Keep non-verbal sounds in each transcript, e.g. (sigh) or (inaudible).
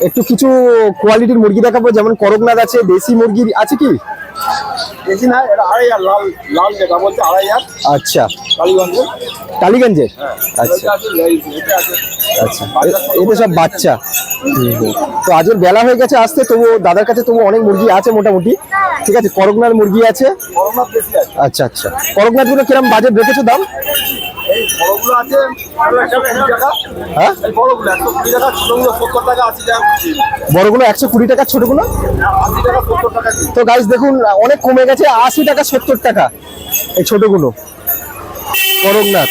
একটু কিছু কোয়ালিটির মুরগি দেখাবো যেমন করকনাথ আছে দেশি মুরগি আছে কি? বেশি না এটা আড়াই হাজার লাল লাল যেটা বলছে আড়াই হাজার। আচ্ছা। কালীগঞ্জে। টালিগঞ্জের আচ্ছা। আছে লেই- এটা আচ্ছা। সব বাচ্চা। তো আজের বেলা হয়ে গেছে আসতে তবু দাদার কাছে তবু অনেক মুরগি আছে মোটামুটি। ঠিক আছে করকনাথ মুরগি আছে। আছে। আচ্ছা আচ্ছা। করকনাথগুলো কিরম বাজেট রেখেছো দাম? হ্যাঁ? বড়গুলো একশো কুড়ি টাকা ছোটগুলো? কেজি। তো দেখুন অনেক কমে গেছে আশি টাকা সত্তর টাকা এই ছোটগুলো। করকনাথ।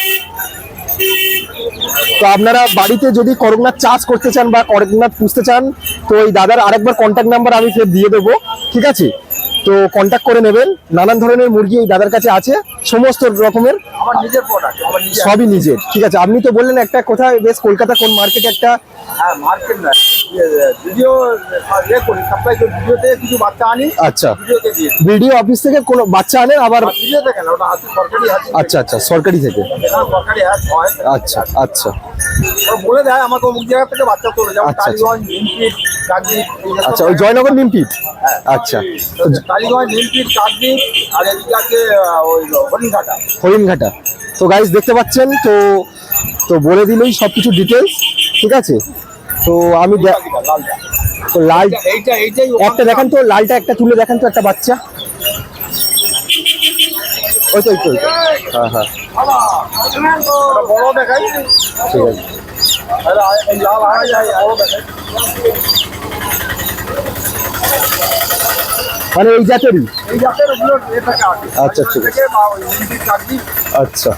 তো আপনারা বাড়িতে যদি করকনাথ চাষ করতে চান বা করকনাথ পুষতে চান তো এই দাদার আরেকবার কন্ট্যাক্ট নাম্বার আমি ফের দিয়ে দেবো ঠিক আছে? তো কন্ট্যাক্ট করে নেবেন। নানান ধরনের মুরগি এই দাদার কাছে আছে সমস্ত রকমের। সবই নিজের। ঠিক আছে আপনি তো বললেন একটা কোথায় বেশ কলকাতা কোন মার্কেটে একটা? হ্যাঁ মার্কেট না। ভিডিও ইয়ে করি সাপ্লাই করি ভিডিও থেকে কিছু বাচ্চা আনি আচ্ছা। ভিডিওতে দিয়ে দিই। ভিডিও অফিস থেকে কোনো বাচ্চা আনেন আবার ভিডিওতে কেন ওটা হাতে সরকারি হাতে। আচ্ছা আচ্ছা সরকারি থেকে। সরকারি হাত হয়। আচ্ছা আচ্ছা। ওরা বলে দেয় আমাকে অমুক জায়গা থেকে বাচ্চা তোলে যেমন আচ্ছা, আচ্ছা। টালিগঞ্জ নিমপিট কাকদ্বীপ আচ্ছা ওই জয়নগর নিমপিট? আচ্ছা। টালিগঞ্জ নিমপিট কাকদ্বীপ আর এদিকে আছে ওই হরিণঘাটা। হরিণঘাটা। তো গাইজ দেখতে পাচ্ছেন তো তো বলে দিলেই সব কিছু ডিটেলস ঠিক আছে? তো আমি লাল একটা দেখান তো লালটা একটা তুলে দেখান তো একটা বাচ্চা। ওই তো ওই তো হ্যাঁ হ্যাঁ। ঠিক আছে। লাল মানে এই জাতেরই? এই জাতের ওগুলো আচ্ছা, ঠিক আছে। আচ্ছা।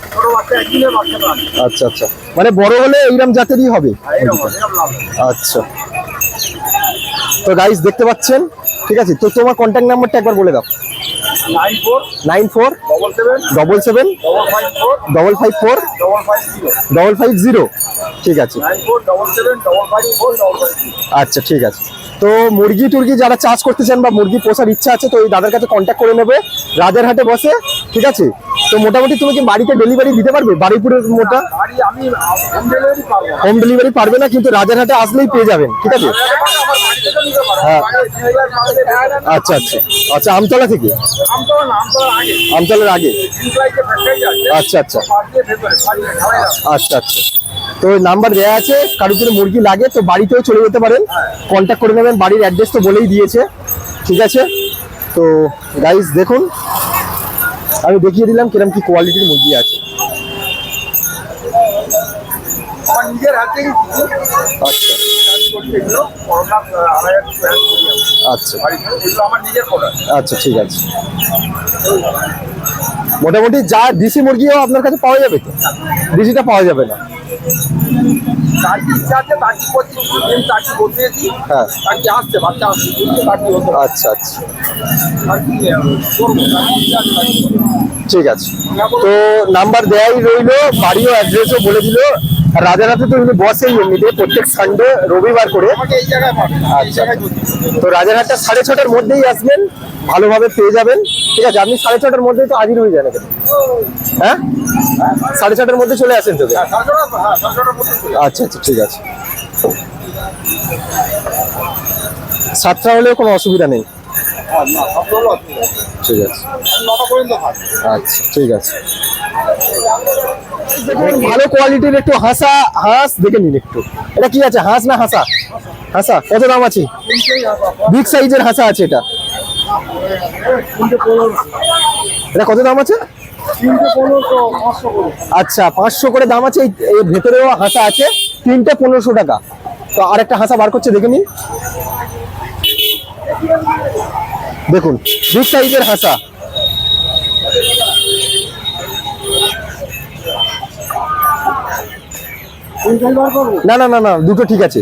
বাচ্চাটা আছে। আচ্ছা আচ্ছা। মানে বড় হলে এইরকম জাতেরই হবে? এরকম লাল আচ্ছা। তো গাইস দেখতে পাচ্ছেন? ঠিক আছে তো তোমার কন্ট্যাক্ট নাম্বারটা একবার বলে দাও। Nine four double seven double five four double five zero. ঠিক আছে। আচ্ছা ঠিক আছে। তো মুরগি টুরগি যারা চাষ করতে চান বা মুরগি পোষার ইচ্ছা আছে তো ওই দাদার কাছে কন্ট্যাক্ট করে নেবে রাজারহাটে বসে ঠিক আছে? তো মোটামুটি তুমি কি বাড়িতে ডেলিভারি দিতে পারবে? বাড়িপুরের মোটা? হোম ডেলিভারি হোম ডেলিভারি পারবে না কিন্তু রাজারহাটে আসলেই পেয়ে যাবেন ঠিক আছে? হ্যাঁ। আচ্ছা আচ্ছা। আচ্ছা আমতলা থেকে? আমতলার আগে? আচ্ছা আচ্ছা। আচ্ছা আচ্ছা। তো নাম্বার দেওয়া আছে, কারোর যদি মুরগি লাগে তো বাড়িতেও চলে যেতে পারেন। কন্ট্যাক্ট করে নেবেন, বাড়ির অ্যাড্রেস তো বলেই দিয়েছে, ঠিক আছে? তো গাইস দেখুন, আমি দেখিয়ে দিলাম কিরম কি কোয়ালিটির মুরগি আছে। আচ্ছা। আচ্ছা। আচ্ছা ঠিক আছে। মোটামুটি যা দেশি মুরগিও আপনার কাছে পাওয়া যাবে তো? দেশিটা পাওয়া যাবে না? হ্যাঁ। আচ্ছা আচ্ছা। ঠিক আছে। তো নাম্বার দেয়াই রইল বাড়িও অ্যাড্রেসও বলে দিল। রাজারাতে তো উনি বসেই এমনিতে প্রত্যেক সানডে রবিবার করে। আচ্ছা। তো রাজারহাটটা সাড়ে ছটার মধ্যেই আসবেন ভালোভাবে পেয়ে যাবেন। ঠিক আছে আপনি সাড়ে ছটার মধ্যেই তো হাজির হয়ে যান হ্যাঁ? সাড়ে ছটার মধ্যে চলে আসেন তোকে? হ্যাঁ হ্যাঁ। আচ্ছা আচ্ছা ঠিক আছে। সাতটা হলেও কোনো অসুবিধা নেই। হ্যাঁ। ঠিক আছে। আচ্ছা ঠিক আছে। ভালো কোয়ালিটির একটু হাসা, হাঁস, দেখে নিন একটু। এটা কি আছে, হাঁস না হাসা? হাসা, কত দাম আছে? বিগ সাইজের হাসা আছে এটা। এটা কত দাম আছে? আচ্ছা পাঁচশো করে দাম আছে, এই- ভেতরেও হাসা আছে, তিনটে পনেরোশো টাকা। তো আর একটা হাসা বার করছে, দেখে নিন। দেখুন বিগ সাইজের হাসা। না না না না, দুটো ঠিক আছে।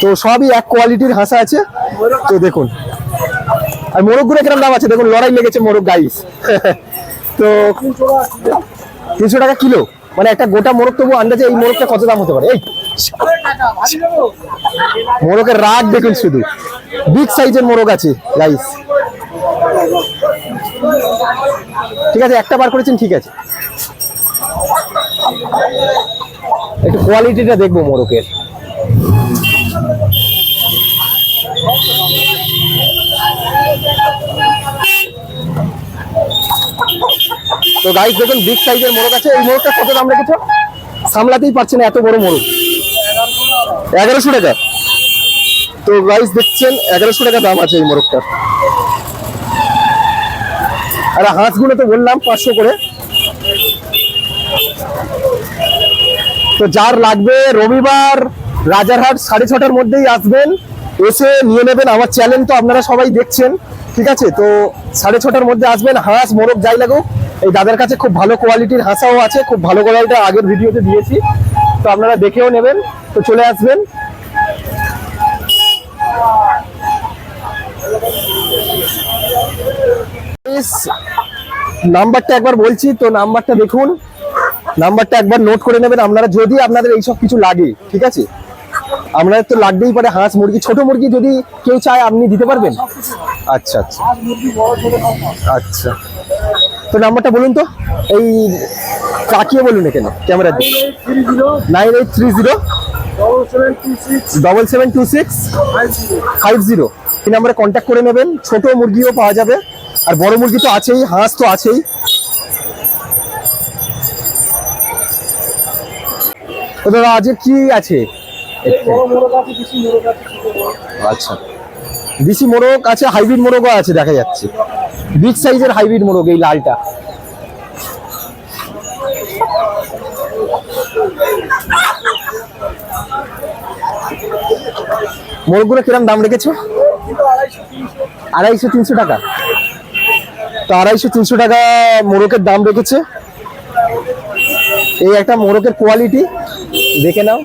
তো সবই এক কোয়ালিটির হাসা আছে। তো দেখুন। আর মোরগগুলো কিরম দাম আছে? দেখুন, লড়াই লেগেছে মোরগ গাইস (laughs) তো তিনশো টাকা কিলো। মানে একটা গোটা মোরগ, তবু আন্দাজে এই মোরগটা কত দাম হতে পারে? এই, মোরগের রাগ দেখুন শুধু। বিগ সাইজের মোরগ আছে গাইস ঠিক আছে, একটা বার করেছেন, ঠিক আছে। একটু কোয়ালিটিটা দেখব মোরকের তো গাইস দেখুন বিগ সাইজের মোরগ আছে। এই মোরগটা কত দাম রেখেছ? সামলাতেই পারছে না, এত বড় মোরগ। এগারোশো টাকা। তো গাইস দেখছেন, এগারোশো টাকা দাম আছে এই মোরগটার। আর হাঁসগুলো তো বললাম পাঁচশো করে। তো যার লাগবে রবিবার রাজারহাট সাড়ে ছটার মধ্যেই আসবেন, এসে নিয়ে নেবেন। আমার চ্যানেল তো আপনারা সবাই দেখছেন, ঠিক আছে? তো সাড়ে ছটার মধ্যে আসবেন, হাঁস, মোরগ যাই লাগুক। এই দাদার কাছে খুব ভালো কোয়ালিটির হাঁসাও আছে, খুব ভালো কোয়ালিটির আগের ভিডিওতে দিয়েছি। তো আপনারা দেখেও নেবেন। তো চলে আসবেন। নাম্বারটা একবার বলছি, তো নাম্বারটা দেখুন। নাম্বারটা একবার নোট করে নেবেন, আপনারা যদি আপনাদের এইসব কিছু লাগে, ঠিক আছে? আপনাদের তো লাগতেই পারে হাঁস মুরগি, ছোট মুরগি যদি কেউ চায়, আপনি দিতে পারবেন? আচ্ছা আচ্ছা। আচ্ছা। তো নাম্বারটা বলুন তো, এই কাকিয়ে বলুন এখানে ক্যামেরা দিয়ে three zero nine eight three zero double seven two six five zero এই নাম্বারে কন্ট্যাক্ট করে নেবেন, ছোট মুরগিও পাওয়া যাবে, আর বড় মুরগি তো আছেই, হাঁস তো আছেই। দাদা আজকে কি আছে? আচ্ছা। দেশি মোরগ আছে হাইব্রিড মোরগও আছে দেখা যাচ্ছে। বিগ সাইজের হাইব্রিড মোরগ এই লালটা। মোরগগুলো কিরম দাম রেখেছো? আড়াইশো তিনশো টাকা। তো আড়াইশো তিনশো টাকা মোরকের দাম রেখেছে। এই একটা মোরকের কোয়ালিটি দেখে নাও।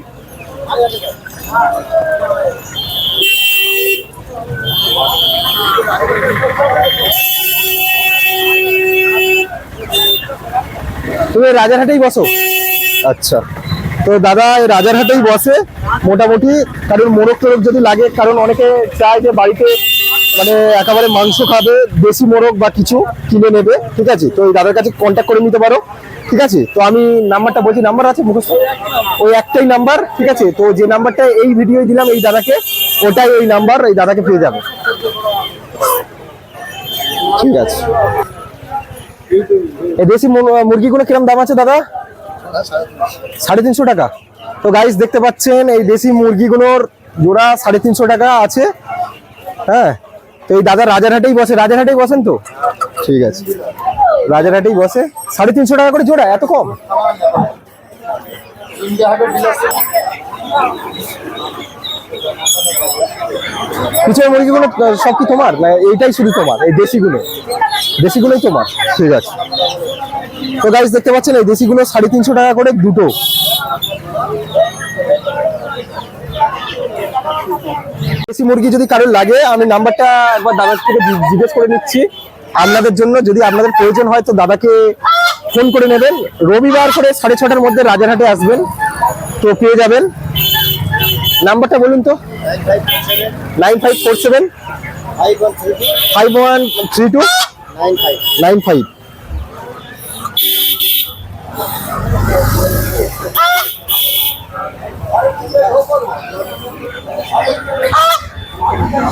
তুমি রাজারহাটেই বসো। আচ্ছা। তো দাদা এই রাজারহাটেই বসে। মোটামুটি কারণ মোরগ টোরগ যদি লাগে কারণ অনেকে চায় যে বাড়িতে মানে একেবারে মাংস খাবে, দেশি মোরগ বা কিছু কিনে নেবে, ঠিক আছে? তো এই দাদার কাছে কন্ট্যাক্ট করে নিতে পারো, ঠিক আছে? তো আমি নাম্বারটা বলছি নাম্বার আছে মুখস্থ? ওই একটাই নাম্বার ঠিক আছে? তো যে নাম্বারটা এই ভিডিও দিলাম এই দাদাকে, ওটাই ওই নাম্বার এই দাদাকে পেয়ে যাবে। ঠিক আছে। এই দেশি মুরগিগুলো কিরম দাম আছে দাদা? সাড়ে তিনশো টাকা। তো গাইস দেখতে পাচ্ছেন, এই দেশি মুরগিগুলোর জোড়া সাড়ে তিনশো টাকা আছে। হ্যাঁ? এই দাদা রাজারহাটেই বসে, রাজারহাটেই বসেন তো? ঠিক আছে। রাজারহাটেই বসে। সাড়ে তিনশো টাকা করে জোড়া, এত কম? পিছনের মুরগিগুলো সব কি তোমার? না, এইটাই শুধু তোমার, এই দেশিগুলো? দেশিগুলোই তোমার, ঠিক আছে। তো গাইস দেখতে পাচ্ছেন, এই দেশিগুলো সাড়ে তিনশো টাকা করে দুটো। দেশি মুরগি যদি কারোর লাগে, আমি নাম্বারটা একবার দাদার থেকে জিজ্ঞেস করে নিচ্ছি। আপনাদের জন্য যদি আপনাদের প্রয়োজন হয়, তো দাদাকে ফোন করে নেবেন। রবিবার করে সাড়ে ছটার মধ্যে রাজারহাটে আসবেন, তো পেয়ে যাবেন। নাম্বারটা বলুন তো। Nine five four seven. Five one three two. Nine five. Oh, my God.